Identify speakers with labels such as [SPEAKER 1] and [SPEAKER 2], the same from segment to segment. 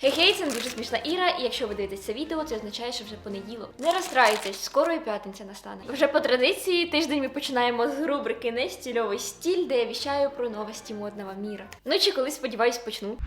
[SPEAKER 1] Хей-хей, це не дуже смішна Іра, і якщо ви дивитесь це відео, це означає, що вже понеділок. Не розстраюйтесь, скоро і п'ятниця настане. Вже по традиції тиждень ми починаємо з рубрики Нестільовий стіль, де я віщаю про новості модного міра. Ну чи колись сподіваюсь почну.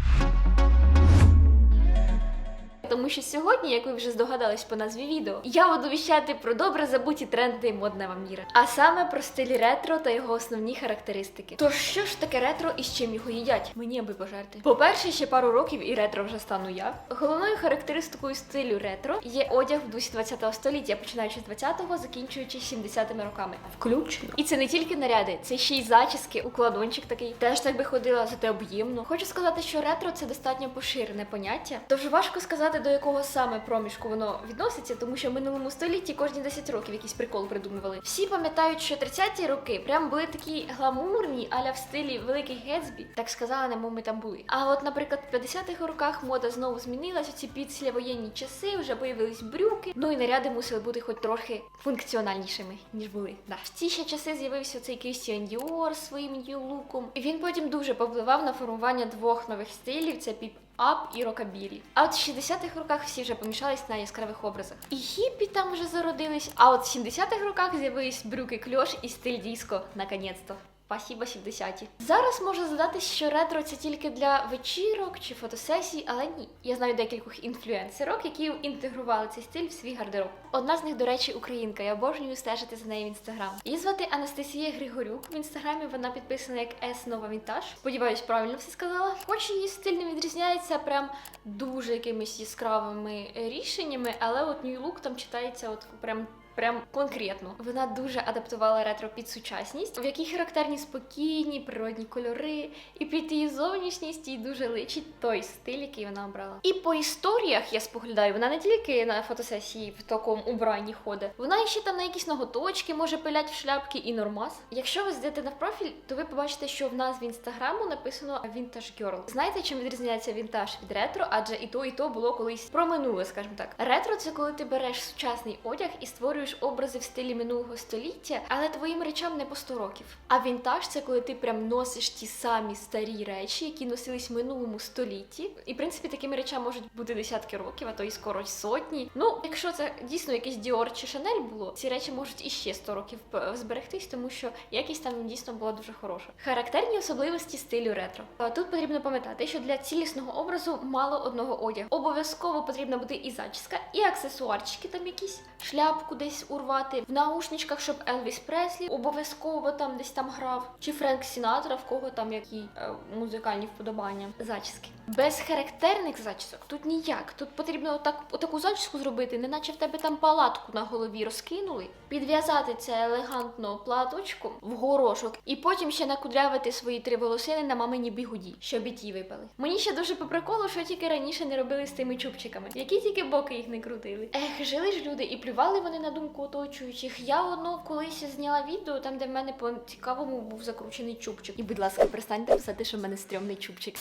[SPEAKER 1] Тому що сьогодні, як ви вже здогадались по назві відео, я буду віщати про добре забуті тренди модного міра, а саме про стиль ретро та його основні характеристики. Тож що ж таке ретро і з чим його їдять? Мені аби пожерти. По-перше, ще пару років і ретро вже стану я. Головною характеристикою стилю ретро є одяг в дусі 20 століття, починаючи з 20-го, закінчуючи 70-ми роками. Включно. І це не тільки наряди, це ще й зачіски, укладончик такий. Теж так би ходила, зате об'ємно. Хочу сказати, що ретро це достатньо поширене поняття. Тож важко сказати, до якого саме проміжку воно відноситься, тому що в минулому столітті кожні 10 років якийсь прикол придумували. Всі пам'ятають, що 30-ті роки прям були такі гламурні, аля в стилі Великий Гетсбі. Так сказала, немов ми там були. А от, наприклад, в 50-х роках мода знову змінилася. Ці післявоєнні часи вже появились брюки. Ну і наряди мусили бути хоч трохи функціональнішими, ніж були. Да. В ці ще часи з'явився цей Крістіан Діор своїм нью-луком. Він потім дуже повпливав на формування двох нових стилів: це піп ап і рокабілі. А от в 60-х роках всі вже помішались на яскравих образах. І хіппі там вже зародились. А от в 70-х роках з'явились брюки кльош і стиль диско, наконець-то. Спасибо 70-ті. Зараз може здатись, що ретро це тільки для вечірок чи фотосесій, але ні. Я знаю декількох інфлюенсерок, які інтегрували цей стиль в свій гардероб. Одна з них, до речі, українка. Я обожнюю стежити за нею в інстаграм. Її звати Анастасія Григорюк. В інстаграмі вона підписана як S Нова Вінтаж. Сподіваюсь, правильно все сказала. Хоч її стиль не відрізняється прям дуже якимись яскравими рішеннями, але от New Look там читається от прям. Прям конкретно вона дуже адаптувала ретро під сучасність, в якій характерні спокійні природні кольори, і під її зовнішність їй дуже личить той стиль, який вона обрала. І по історіях я споглядаю, вона не тільки на фотосесії в такому убранні ходить, вона ще там на якісь ноготочки може пилять в шляпки і нормас. Якщо ви зайдете на профіль, то ви побачите, що в назві інстаграму написано Vintage Girl. Знаєте, чим відрізняється вінтаж від ретро? Адже і то, і то було колись про минуле, скажімо так. Ретро це коли ти береш сучасний одяг і створюєш образи в стилі минулого століття, але твоїм речам не по 100 років. А вінтаж це коли ти прям носиш ті самі старі речі, які носились в минулому столітті. І в принципі такими речами можуть бути десятки років, а то і скоро сотні. Ну, якщо це дійсно якийсь Dior чи Chanel було, ці речі можуть іще 100 років зберегтись, тому що якість там дійсно була дуже хороша. Характерні особливості стилю ретро. Тут потрібно пам'ятати, що для цілісного образу мало одного одягу. Обов'язково потрібна бути і зачіска, і аксесуарчики там якісь, шляпку десь урвати, в наушничках, щоб Елвіс Преслі обов'язково там десь там грав, чи Френк Сінатра, в кого там які е, музикальні вподобання, зачіски. Без характерних зачісок тут ніяк. Тут потрібно отак, отаку зачіску зробити, неначе в тебе там палатку на голові розкинули, підв'язати це елегантно платочком в горошок, і потім ще накудрявити свої три волосини на мамині бігуді, щоб і ті випали. Мені ще дуже по приколу, що тільки раніше не робили з тими чубчиками, які тільки боки їх не крутили. Ех, жили ж люди і плювали вони на думку оточуючих. Я одно колись зняла відео, там де в мене по цікавому був закручений чубчик. І, будь ласка, перестаньте писати, що в мене стрьомний чубчик.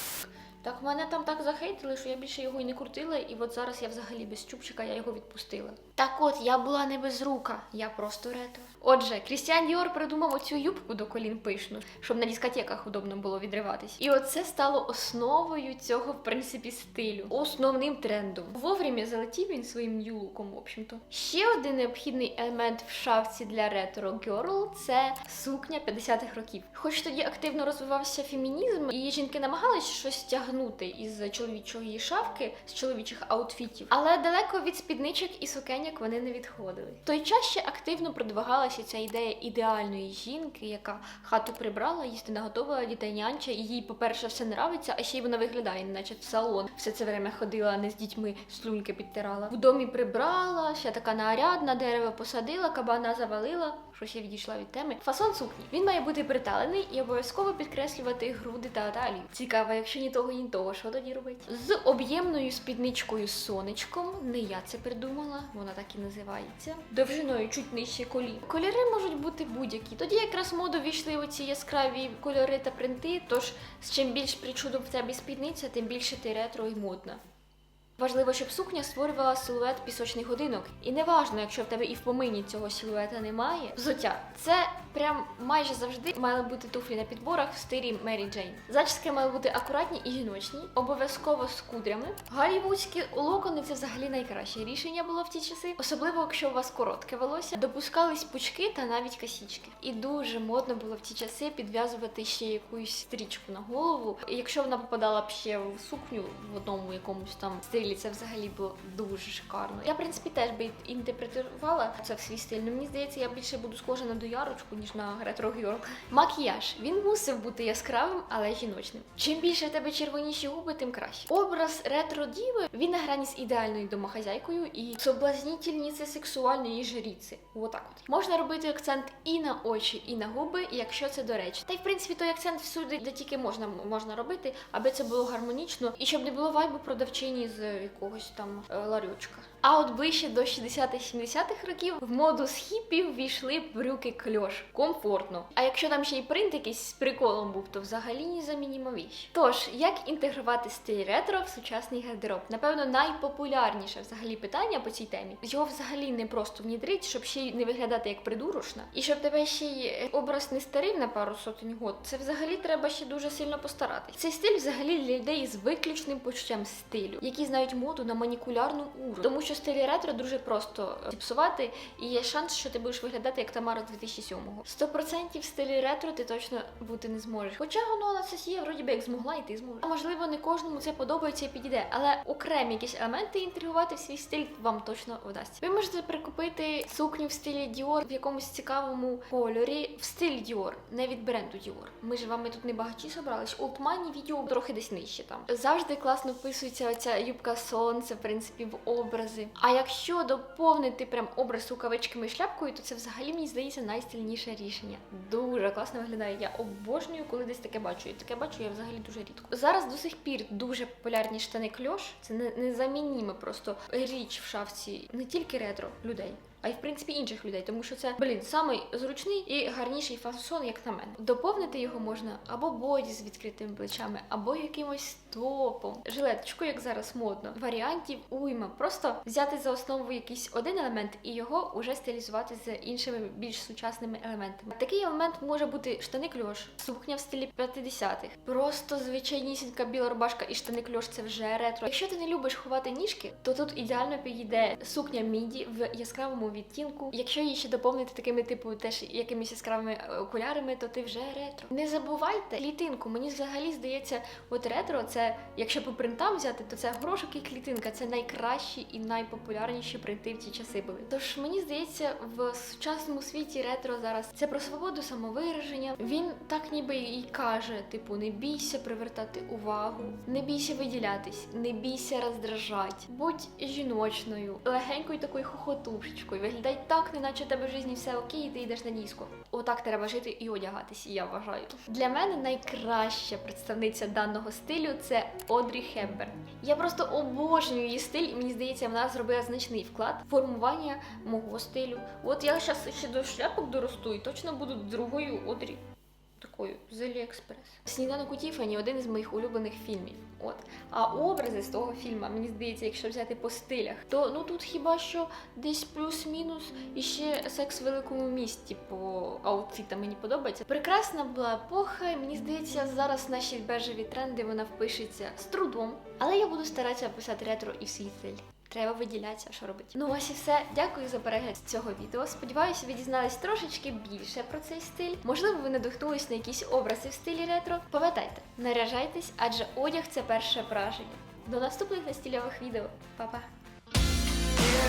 [SPEAKER 1] Так мене там так захейтили, що я більше його і не крутила, і от зараз я взагалі без чубчика, я його відпустила. Так от, я була не без рука, я просто ретро. Отже, Крістіан Діор придумав оцю юбку до колін пишну, щоб на дискотеках удобно було відриватись. І оце стало основою цього, в принципі, стилю, основним трендом. Вовремя залетів він своїм нью-луком, в общем-то. Ще один необхідний елемент в шафці для ретро герл це сукня 50-х років. Хоч тоді активно розвивався фемінізм, і жінки намагались щось тягнути із чоловічої шафки, з чоловічих аутфітів, але далеко від спідничок і сукеньок вони не відходили. В той час ще активно продвигалася ця ідея ідеальної жінки, яка хату прибрала, їсти наготовила, дітей нянча, і їй, по-перше, все нравиться, а ще й вона виглядає, наче в салон. Все це время ходила не з дітьми, слюньки підтирала. В домі прибрала, ще така нарядна, дерево посадила, кабана завалила. Щось я відійшла від теми. Фасон сукні. Він має бути приталений і обов'язково підкреслювати груди та талію. Цікаво, якщо ні того, ні того, що тоді робить? З об'ємною спідничкою з сонечком. Не я це придумала, вона так і називається. Довжиною чуть нижче колін. Кольори можуть бути будь-які. Тоді якраз моду війшли оці яскраві кольори та принти. Тож з чим більш причудом в тебе спідниця, тим більше ти ретро і модна. Важливо, щоб сукня створювала силует пісочних годинок. І неважно, якщо в тебе і в помині цього силуета немає. Взуття це прям майже завжди мали бути туфлі на підборах в стилі Мері Джейн. Зачіски мали бути акуратні і жіночні, обов'язково з кудрями. Голлівудські локони це взагалі найкраще рішення було в ті часи, особливо якщо у вас коротке волосся. Допускались пучки та навіть косічки. І дуже модно було в ті часи підв'язувати ще якусь стрічку на голову. І якщо вона попадала б ще в сукню в одному якомусь там стилі, це взагалі було дуже шикарно. Я в принципі теж би інтерпретувала це в свій стиль. Ну мені здається, я більше буду схожа на доярочку, ніж на ретро-гьорл. Макіяж він мусив бути яскравим, але жіночним. Чим більше в тебе червоніші губи, тим краще. Образ ретро-діви він на грані з ідеальною домохазяйкою і соблазнітельниці сексуальної жріці. Отак от можна робити акцент і на очі, і на губи, якщо це до речі. Та й в принципі той акцент всюди, де тільки можна можна робити, аби це було гармонічно і щоб не було вайбу продавчині з якогось там е, ларючка. А от ближче до 60-70-х років в моду з хіпів війшли брюки кльош. Комфортно. А якщо там ще й принт якийсь з приколом був, то взагалі незамініма віч. Тож, як інтегрувати стиль ретро в сучасний гардероб? Напевно, найпопулярніше взагалі питання по цій темі. Його взагалі не просто внідрить, щоб ще й не виглядати як придурочна. І щоб тебе ще й образ не старив на пару сотень год, це взагалі треба ще дуже сильно постаратись. Цей стиль взагалі для людей з виключним почуттям стилю, які знають моду на манікулярну уру. Тому що стилі ретро дуже просто е, зіпсувати, і є шанс, що ти будеш виглядати як Тамара з 2007-го. 100% в стилі ретро ти точно бути не зможеш. Хоча воно Анастасія вроді би як змогла, і ти зможеш. А можливо, не кожному це подобається і підійде, але окремі якісь елементи інтегрувати в свій стиль вам точно вдасться. Ви можете прикупити сукню в стилі Dior в якомусь цікавому кольорі в стилі Dior, не від бренду Dior. Ми ж вами тут не багаті собрались. Олдмані відео трохи десь нижче там. Завжди класно вписується оця юбка сонця, в принципі, в образи. А якщо доповнити прям образ рукавичками і шляпкою, то це взагалі мені здається найстильніше рішення. Дуже класно виглядає. Я обожнюю, коли десь таке бачу. І таке бачу я взагалі дуже рідко. Зараз до сих пір дуже популярні штани кльош. Це не незамініме просто річ в шафці не тільки ретро людей. А й в принципі інших людей, тому що це блін самий зручний і гарніший фасон, як на мене. Доповнити його можна або боді з відкритими плечами, або якимось топом, жилеточку, як зараз модно. Варіантів уйма. Просто взяти за основу якийсь один елемент і його уже стилізувати з іншими більш сучасними елементами. Такий елемент може бути штани кльош, сукня в стилі 50-х, просто звичайнісінька біла рубашка і штани кльош це вже ретро. Якщо ти не любиш ховати ніжки, то тут ідеально підійде сукня міді в яскравому відтінку. Якщо її ще доповнити такими, типу, теж якимись яскравими е, окулярами, то ти вже ретро. Не забувайте клітинку. Мені взагалі здається, от ретро це, якщо по принтам взяти, то це горошок і клітинка. Це найкращі і найпопулярніші принти в ті часи були. Тож мені здається, в сучасному світі ретро зараз це про свободу самовираження. Він так ніби і каже: типу, не бійся привертати увагу, не бійся виділятись, не бійся роздражати, будь жіночною, легенькою такою хохотушечкою. Виглядай так, неначе в тебе в житті все окей, і ти йдеш на диско. Отак треба жити і одягатись, я вважаю. Для мене найкраща представниця даного стилю це Одрі Хепберн. Я просто обожнюю її стиль, і мені здається, вона зробила значний вклад в формування мого стилю. От я зараз ще до шляпок доросту і точно буду другою Одрі. Такою з Аліекспрес. Сніданок у Тіфані один із моїх улюблених фільмів. От. А образи з того фільму, мені здається, якщо взяти по стилях, то ну тут хіба що десь плюс-мінус і ще секс в великому місті по аутфітам мені подобається. Прекрасна була епоха, і мені здається, зараз наші бежеві тренди вона впишеться з трудом. Але я буду старатися писати ретро і стиль. Треба виділятися, що робити. Ну ось і все. Дякую за перегляд цього відео. Сподіваюся, ви дізнались трошечки більше про цей стиль. Можливо, ви надихнулись на якісь образи в стилі ретро. Пам'ятайте, наряжайтесь, адже одяг це перше враження. До наступних настільових відео. Па-па!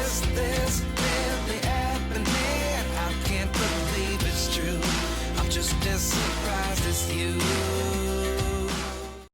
[SPEAKER 2] Is this really happening? I can't believe it's true. I'm just as surprised as you.